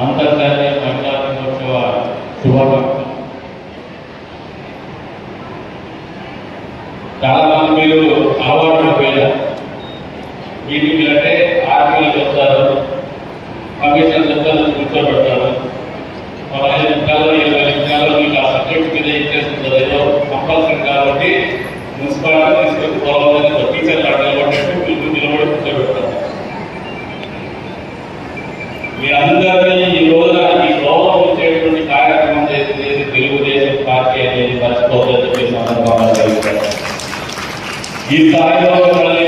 అంతర్జాతీయ మహిళా దినోత్సవ శుభాకాంక్షలు చాలా మంది మీరు అలవాటు పోయారు మీటింగ్లు అంటే ఆర్మీలకు వస్తారు కమిషన్ వస్తారు కూర్చోబెడతారు. పదహైదు నిమిషాలు ఇరవై నిమిషాలు మీకు ఆ సబ్జెక్ట్ మీద ఇంట్రెస్ట్ ఉండదు ఏదో కంపల్సరీ కాబట్టి మున్సిపాలిటీ తీసుకొని E tá,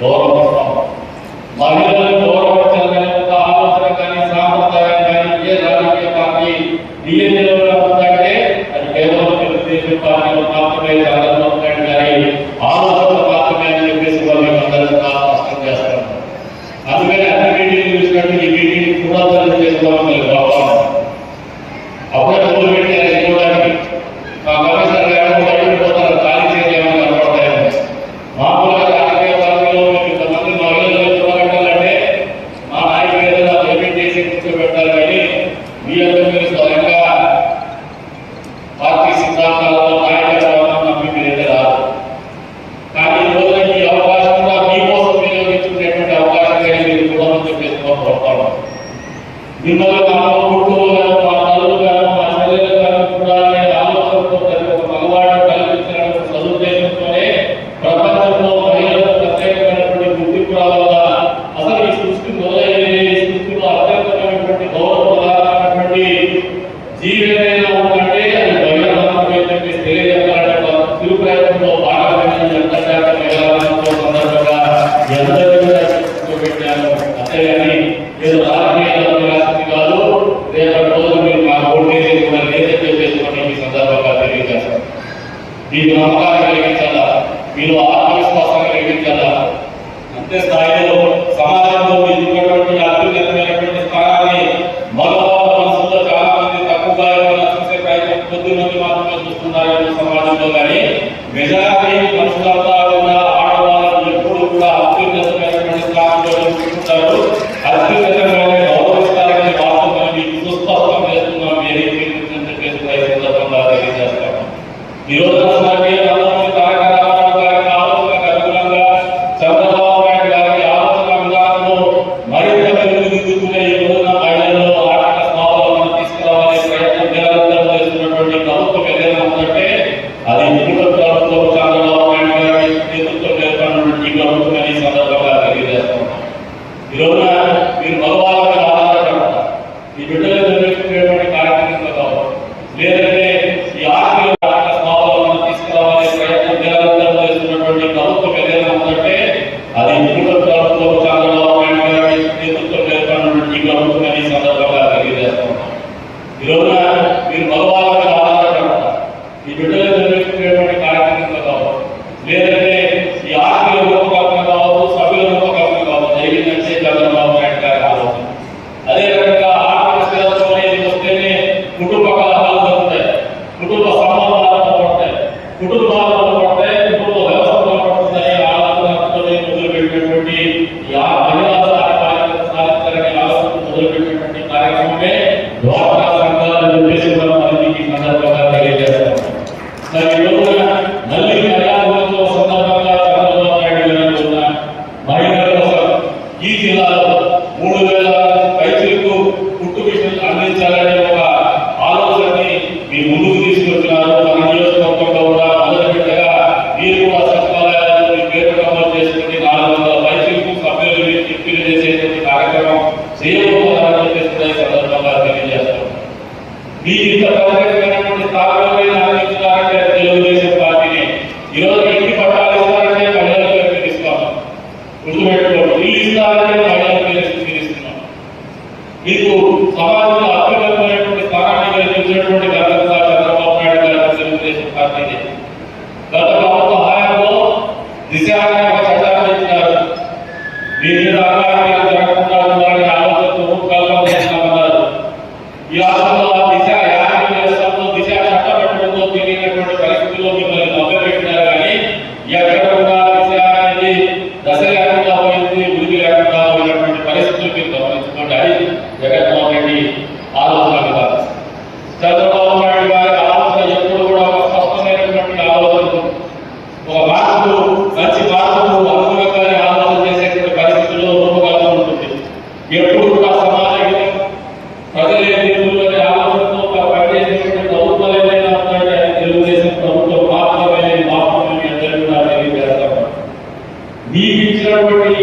గౌరవిస్తాం మహిళలను గౌరవించాలనే ఒక ఆలోచన కానీ సాంప్రదాయం కానీ ఏ రాజకీయ పార్టీ డిఎన్ఏలో ఉందంటే అది కేవలం తెలుగుదేశం పార్టీలో మాత్రమే చంద్రబాబు నాయుడు గారి ఆలోచన మాత్రమే అని చెప్పేసి వాళ్ళు అందరూ స్పష్టం చేస్తారు. అందుకని అన్ని మీటింగ్ చూసినట్టు ఈ మీటింగ్ కూడా చేసుకోవడం అప్పుడే Now, గుర్తుపెట్టుకోండి ఇల్లు ఇస్తారంటే మీకు సమాజంలో మీకు ఇచ్చినటువంటి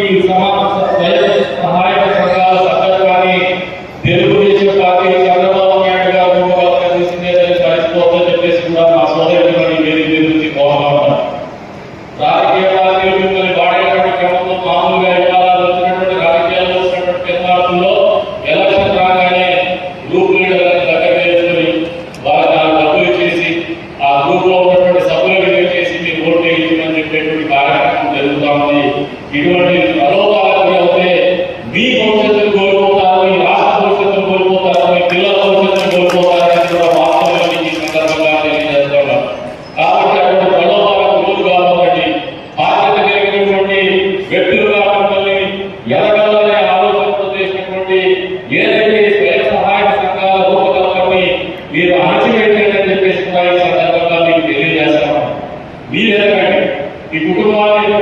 ఈ కుటుంబాన్ని